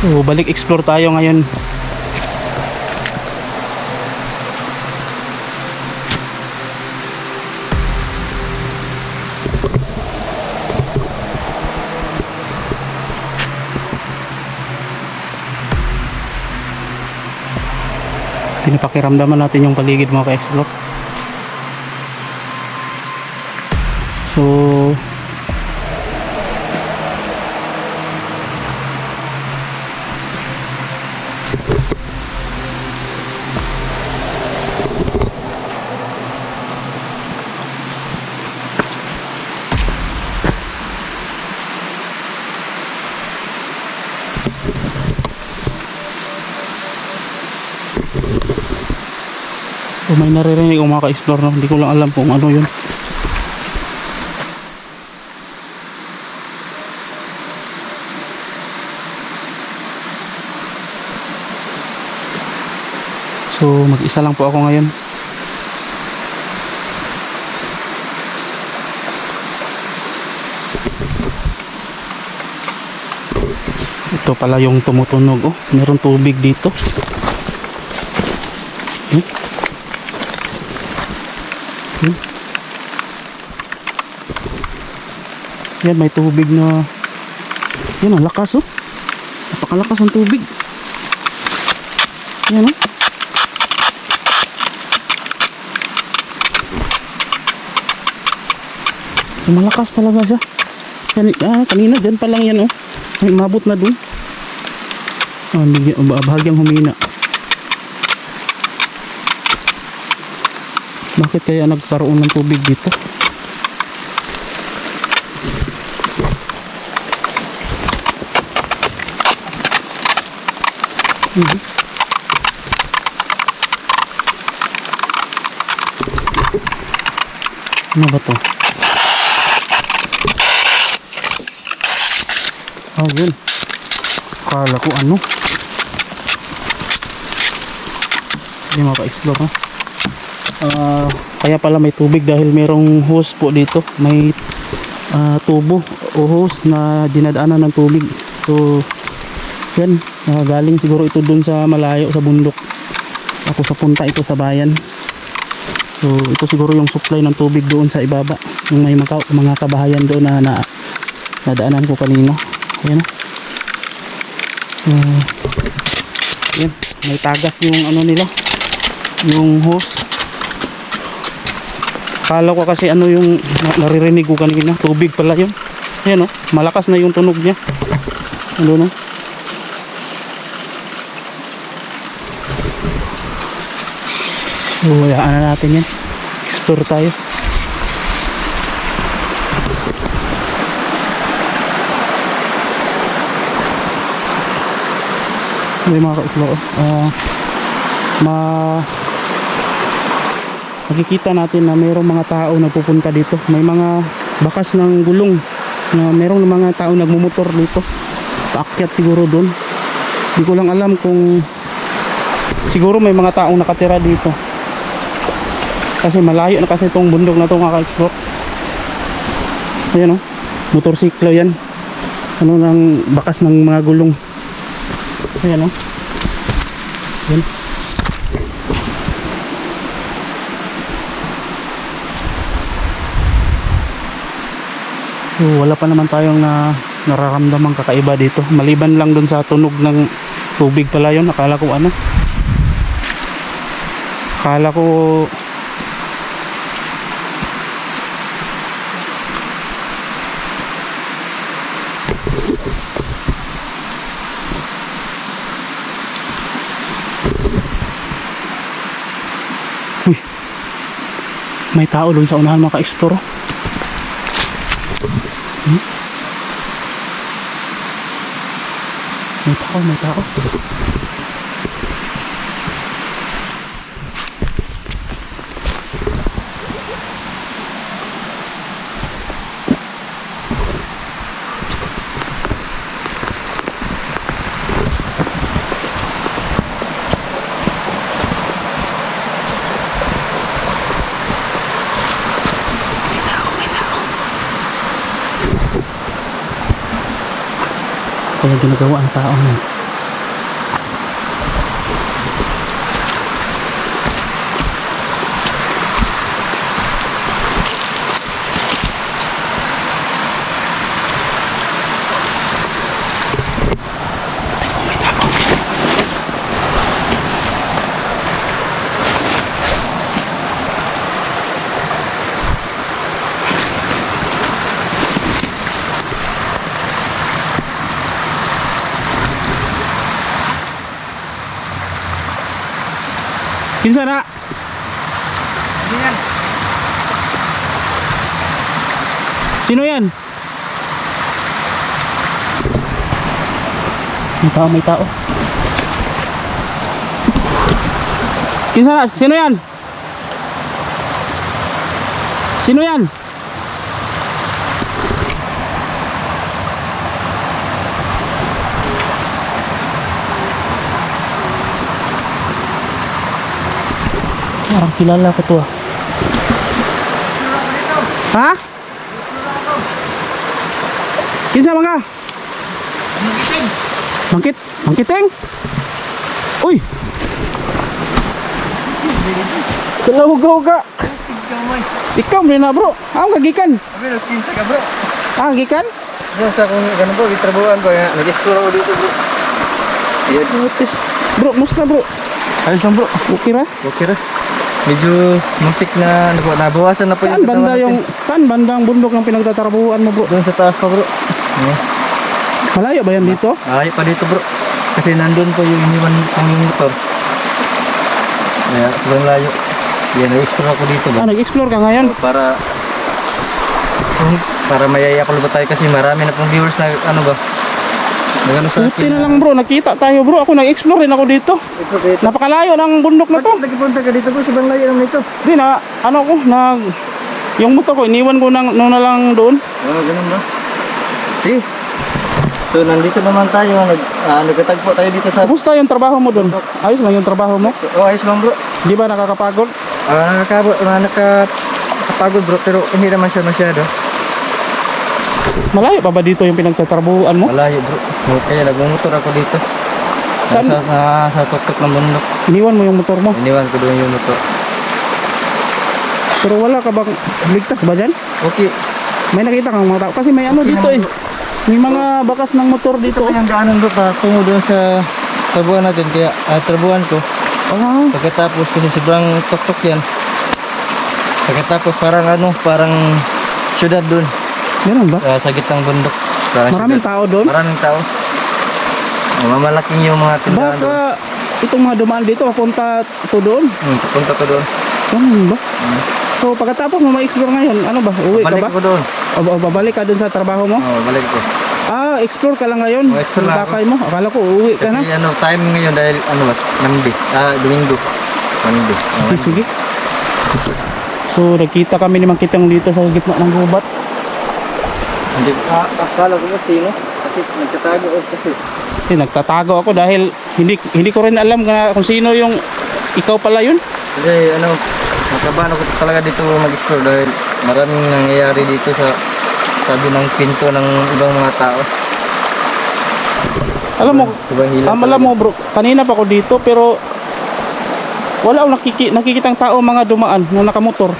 So, balik explore tayo ngayon. Pinapakiramdaman natin yung paligid mga ka-explore. May naririnig akong mga ka-explore no? Hindi ko lang alam kung ano yun. So mag-isa lang po ako ngayon. Ito pala yung tumutunog. Oh, meron tubig dito. Yan, may tubig na... Yan, ang lakas oh. Napakalakas ang tubig. Yan oh. Malakas talaga siya. Yan, ah, kanina dyan pa lang yan oh. May mabot na dun. Ah, bigyan, oh, bahagyang humina. Bakit kaya nagkaroon ng tubig dito? Mhm. Ano ba to? Ah, yun. Kala ko ano. Hindi maka-explore, no? Ah, kaya pala may tubig dahil merong hose po dito. May ah, tubo o hose na dinadaanan ng tubig. So, yan. Ah, galing siguro ito dun sa malayo, sa bundok. Ako sa punta ito sa bayan. So, ito siguro yung supply ng tubig doon sa ibaba. Yung may mga, mga kabahayan doon na, na nadaanan ko kanina. Ayan. Uh, yan. May tagas yung ano nila. Yung hose. Kala ko kasi ano yung na- naririnig ko kanina. Tubig pala yun. Ayan o. Malakas na yung tunog niya. Ano no? So, hayaan na natin yan. Explore tayo. Hindi mga ka-explore. Ah, ma makikita natin na mayroong mga tao na pupunta dito. May mga bakas ng gulong na mayroong mga tao nagmumotor dito. Paakyat siguro doon. Hindi ko lang alam kung siguro may mga taong nakatira dito. Kasi malayo na kasi itong bundok na ito mga ka-explore. Ayan o. Motorsiklo yan. Ano ng bakas ng mga gulong. Ayan o. Ayan. So, wala pa naman tayong na nararamdamang kakaiba dito. Maliban lang dun sa tunog ng tubig pala yun. Akala ko ano. Akala ko May tao dun sa unahan mga ka-explore. Hmm? May tao, may tao. Kaya ginagawa ang tao nun. Kinsa na? Yan. Sino yan? May tao, may tao. Kinsa na? Sino yan? Sino yan? Parang kilala ko to ah. Ha? Kinsa mga? Mangkit? Mangkiteng? Uy! Ikaw mo. Ikaw mo na bro! Ang kagikan! Abi, nagpinsa ka bro. Ah, kagikan? Yung sa kung ganun bro, itrabuhan ko. Nag-explore ako dito bro. Notice. Bro, musta bro? Ayos lang bro. Okay ra? Medyo muntik na nabu- nabawasan na po Saan katawan banda natin. yung... Saan banda ang bundok ng pinagtatrabuhan mo bro? Doon sa taas pa bro. Yeah. Malayo ba yan dito? Ay pa dito bro. Kasi nandun po yung iniwan ang yung motor. Kaya sobrang layo. Yan, nag-explore ako dito Ah, ba. nag-explore ka ngayon? Para para mayaya ko ba tayo kasi marami na pong viewers na ano ba. Nagano sa Buti na lang bro, nakita tayo bro. Ako nag-explore rin ako dito. Explore dito. Napakalayo ng bundok na to. Bakit nagpunta ka dito bro? Sobrang layo naman ito. Di na, ano ko, nag... Yung motor ko, iniwan ko nang, nung na lang doon. Oo, ganun ba? See? So, nandito naman tayo. Nag, ah, nagkatagpo tayo dito sa... Kamusta yung trabaho mo doon? Ayos lang yung trabaho mo? Oh, ayos lang bro. Di ba nakakapagod? Ah, nakakabo, ah, naka, nakapagod bro, pero hindi naman siya masyado. Malayo pa ba dito yung pinagtatrabuhan mo? Malayo bro. Kaya nagmumotor ako dito. Saan? Sa, sa, sa tuktok ng bundok. Iniwan mo yung motor mo. Iniwan ko doon yung motor. Pero wala ka bang ligtas ba dyan? Okay. May nakita kang mga tao. Kasi may ano dito eh. May mga bakas ng motor dito. Ito pa yung daanan bro pa tungo doon sa trabuhan natin. Kaya ah, trabuhan ko. Ah, Pagkatapos kasi sobrang tuktok yan. Pagkatapos parang ano, parang syudad doon. Ganun ba? ah, sa gitnang bundok. Parang Maraming tao doon? Maraming tao. Mamalaking yung mga tindahan doon. Baka itong mga dumaan dito, papunta to doon. Hmm, pupunta ko doon. Ganun ba? Hmm. So pagkatapos mo ma-explore ngayon, ano ba? Uwi ka Balik ba? ko doon. O, o babalik ka doon sa trabaho mo? Oh, balik ko. Ah, explore ka lang ngayon. Oh, explore lang ako. mo. Akala ko uuwi ka na. Kasi ano, time ngayon dahil ano mas, Monday. Ah, Domingo. Monday. Sige, sige. So, nakita kami ni Mang Kitang dito sa gitna ng gubat. Hindi, ah, akala ko sino? Kasi nagtatago ako kasi. Eh, nagtatago ako dahil hindi hindi ko rin alam na kung sino yung ikaw pala yun. Kasi ano, nakabahan ako talaga dito mag-explore dahil maraming nangyayari dito sa sabi ng pinto ng ibang mga tao. Alam mo, um, alam mo bro, kanina pa ako dito pero wala akong nakiki, nakikitang tao mga dumaan na nakamotor.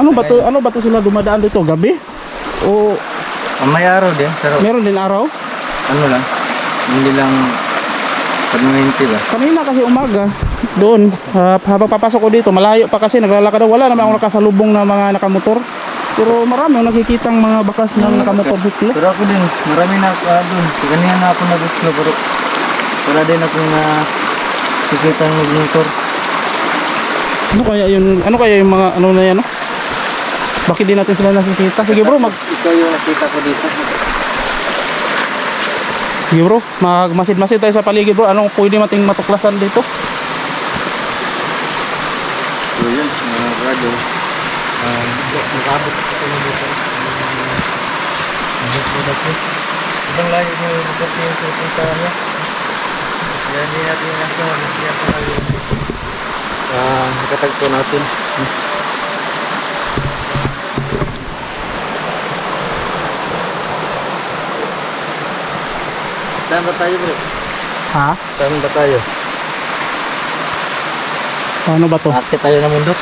Ano ba to? Ano ba to sila dumadaan dito gabi? O Ah, may araw din, pero meron din araw? ano lang, hindi lang permanente ba? Kanina kasi umaga doon ah, habang papasok ko dito malayo pa kasi naglalakad ako wala naman ako nakasalubong na mga nakamotor pero marami akong nakikitang mga bakas ng nakamotor siklo Pero ako din, marami na ako ah, doon. Kanina na ako nag-explore pero wala din ako na kikita ng motor. ano kaya yung ano kaya yung mga ano na yan no? Bakit di natin sila nakikita sige bro mag Ikaw yung nakita ko dito. sige bro magmasid-masid tayo sa paligid bro anong pwede mating matuklasan dito So yun, mga brado. Um, nakabot sa kanya dito. Ang product ko. Ibang layo mo yung lugar yung pupuntahan niya. Kaya hindi natin yung nasa masaya pa dito. Ah, nakatagpo natin. Saan ba tayo bro? ha Saan ba tayo? ano ba to Akit tayo ng bundok.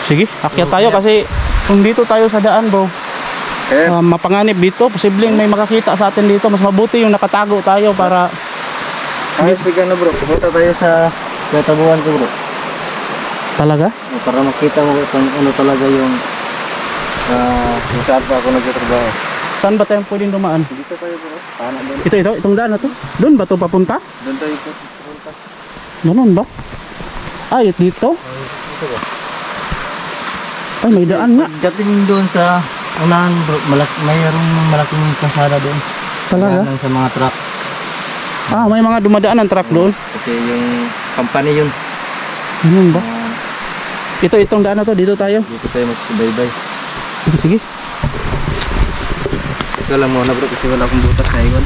sige akyat tayo kasi kung dito tayo sa daan bro Eh, ah, mapanganib dito posibleng may makakita sa atin dito mas mabuti yung nakatago tayo para ayos bigyan na bro. Pupunta tayo sa katabuhan ko bro. talaga O, Para makita mo kung ano talaga yung uh, kung saan pa ako nagtatrabaho. Saan ba tayo pwedeng dumaan Dito tayo bro. Paano doon? ito ito itong daan na to doon ba to papunta Doon tayo po. Pupunta. ganun ba Ay, dito? Ito ba? Ay, may daan nga. Dating doon sa unahan bro, malak mayroong malaking kasada doon. Talaga? Sa mga truck. Ah, may mga dumadaan ng truck doon. Kasi yung company yun. Ganun ba? Ah, Ito, itong daan na to. Dito tayo. dito tayo magsubaybay. Sige, sige. Ito lang muna bro kasi wala akong butas na iwan.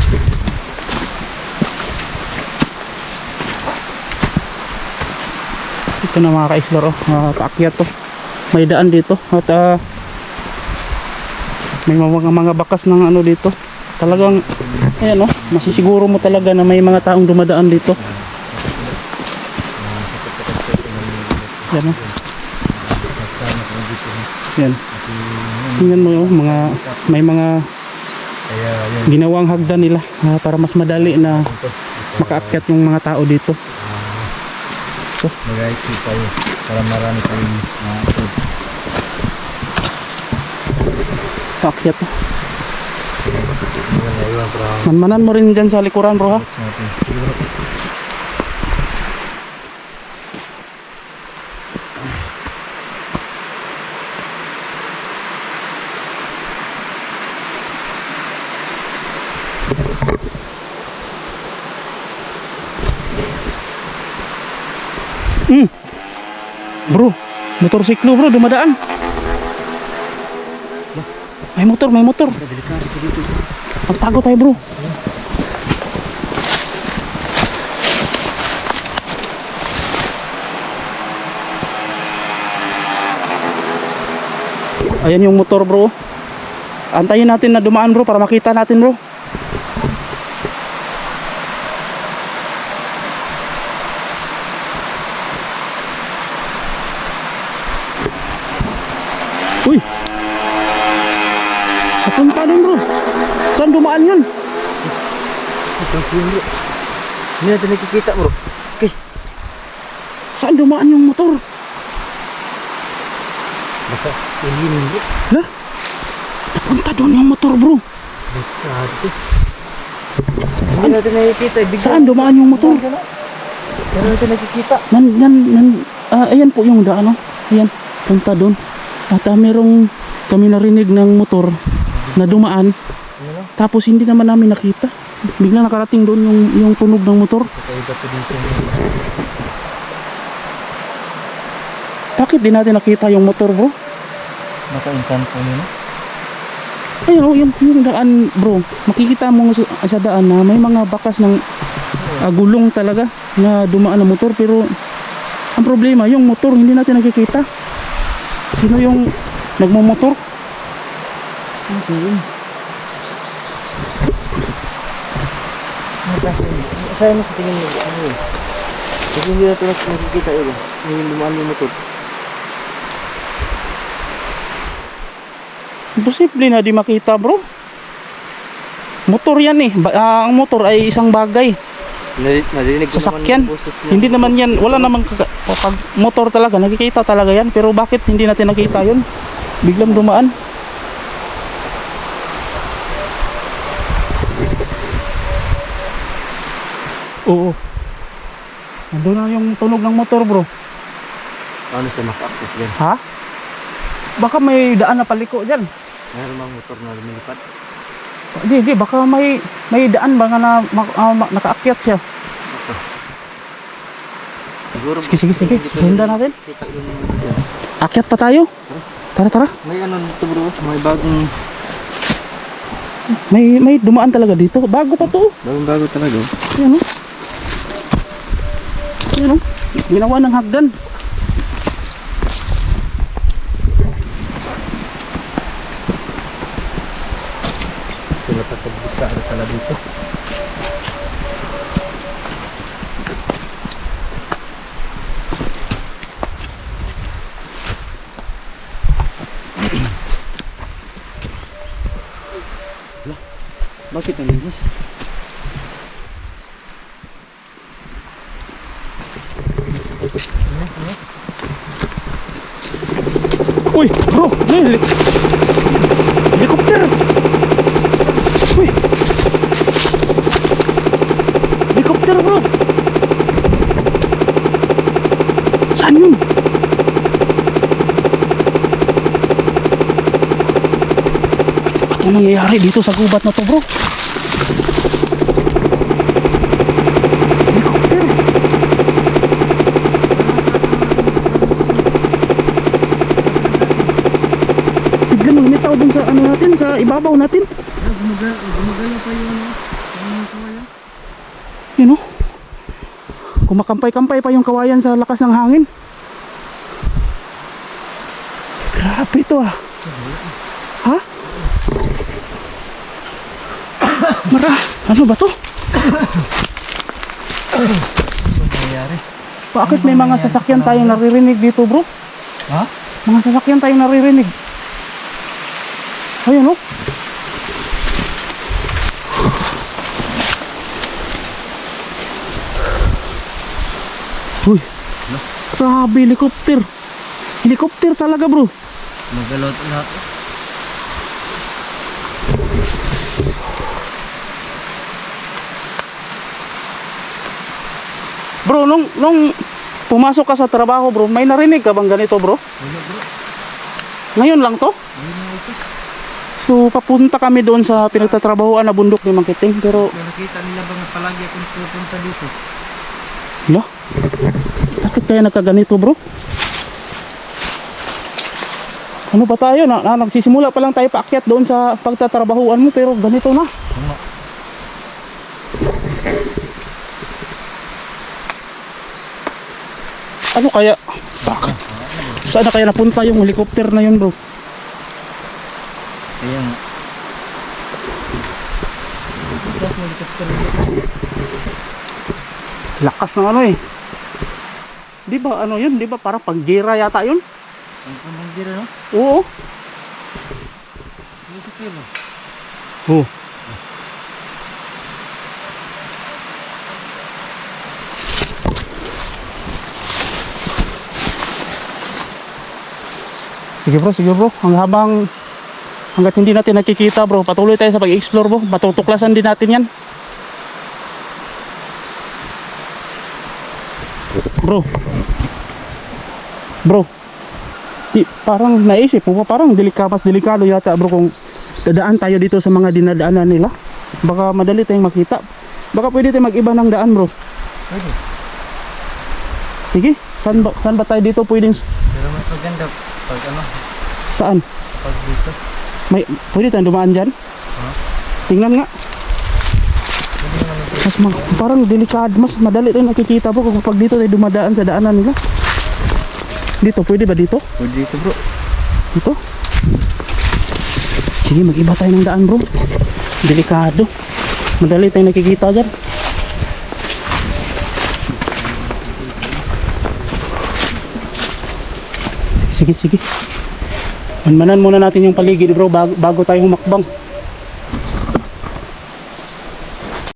Ito na mga ka-explore, oh. mga kaakyat to. May daan dito. At ah, may mga, mga bakas ng ano dito. Talagang, ayan oh, masisiguro mo talaga na may mga taong dumadaan dito. Yan oh. Yan. Tingnan mo oh, mga, may mga Kaya yun. ginawang hagdan nila ah, para mas madali na makaakyat yung mga tao dito. Mag-IT tayo para marami tayong food. Sa akyat na Manmanan mo rin dyan sa likuran bro ha. Bro. Motorsiklo bro, dumadaan. May motor, may motor. Magtago tayo bro. Ayan yung motor bro. Antayin natin na dumaan bro para makita natin bro. Uy! Papunta doon bro. Saan dumaan yun? Bro. Hindi natin nakikita bro. Okay. Saan dumaan yung motor? Basta ilinin bro. Lah? Papunta doon yung motor bro. Dito. Hindi natin nakikita. Bigla. Saan dumaan yung motor? Hindi natin nakikita. Nan, nan, nan, ah, ayan po yung daan, no? Ayan, punta doon. At ah, merong kami narinig ng motor na dumaan. Tapos hindi naman namin nakita. Bigla nakarating doon yung, yung tunog ng motor. Bakit di natin nakita yung motor, bro? Naka-intan po nyo. Ayun, oh, yung, yung daan, bro. Makikita mo sa, sa daan na may mga bakas ng ah, gulong talaga na dumaan ng motor. Pero ang problema, yung motor hindi natin nakikita. Sino yung nagmumotor? Okay. Saan mo sa tingin mo? Ano yun? Kasi hindi natin nakikita yun. Yung lumaan yung motor. Imposible na di makita, bro. Motor yan eh. Ba- ah, ang motor ay isang bagay. Nari- Narinig ko Sasakyan. naman yung boses niya. Hindi naman yan, wala namang kaka- pag motor talaga, nakikita talaga yan. Pero bakit hindi natin nakita yun? Biglang dumaan. Oo. Nandun na yung tunog ng motor bro. Ano sa maka-active yan? Ha? Baka may daan na paliko dyan. Mayroon mga motor na lumilipad. Hindi, hindi. Baka may, may daan ba nga na ma- nakaakyat siya. Siguro. Sige, sige, sige. Sundan natin. Dyan. Akyat pa tayo. Tara, tara. May ano dito bro. May bagong May, may dumaan talaga dito. Bago pa to. bagong bago talaga. Ayan o. Ayan o. Ginawa ng hagdan. Pagkabuka ano pala dito. Bakit nalinis? Uy, Bro, may helik helikopter. Uy. Helikopter, bro. Saan yun? Ano nangyayari dito sa gubat na to, bro? Sa ibabaw natin. Gumagal, gumagalaw pa yung. Yung kawayan. Yun oh. Kumakampay-kampay pa yung kawayan sa lakas ng hangin. Grabe to ah. Ha? Mara, ano ba to? Bakit may mga sasakyan tayong naririnig dito bro? Ha? Mga sasakyan tayong naririnig. Ayun oh. Uy. Grabe, helicopter. Helicopter talaga bro. Gumagalaw lahat. Bro, nung, nung pumasok ka sa trabaho bro, may narinig ka bang ganito bro? Wala bro. Ngayon lang to? Ayun na ito. So papunta kami doon sa pinagtatrabahoan na bundok ni Mangkiting pero nakita nila ba nga palagi akong pupunta dito? Hala? Bakit kaya nagkaganito bro? Ano ba tayo? Na, na, nagsisimula pa lang tayo paakyat doon sa pagtatrabahuan mo pero ganito na. Ano? Ano kaya? Bakit? Saan na kaya napunta yung helicopter na yun bro? Kaya nga. Tapos helicopter dito. Lakas ng ano eh. Di ba ano yun? Di ba parang paggira yata yun? Ang pamanggira no? Oo. Ano sa pilo? Oo. Sige bro, sige bro. Ang habang hanggat hindi natin nakikita bro, patuloy tayo sa pag-explore bro. Matutuklasan din natin yan. Bro. Bro. Di, parang naisip mo, parang delika, mas delikado yata bro kung dadaan tayo dito sa mga dinadaanan nila. Baka madali tayong makita. Baka pwede tayong mag-iba ng daan bro. Pwede. Sige, saan ba, saan ba tayo dito pwedeng, Pero mas maganda pag ano, saan? pag dito. May, pwede tayong dumaan dyan? Tingnan nga. Mas ma- parang delikado, mas madali tayong nakikita bro kung pag dito tayo dumadaan sa daanan nila. Dito, pwede ba dito? Pwede dito bro. Dito? Sige, mag-iba tayo ng daan bro. Delikado. Madali tayong nakikita dyan. Sige, sige. Manmanan muna natin yung paligid bro bago, bago tayo humakbang.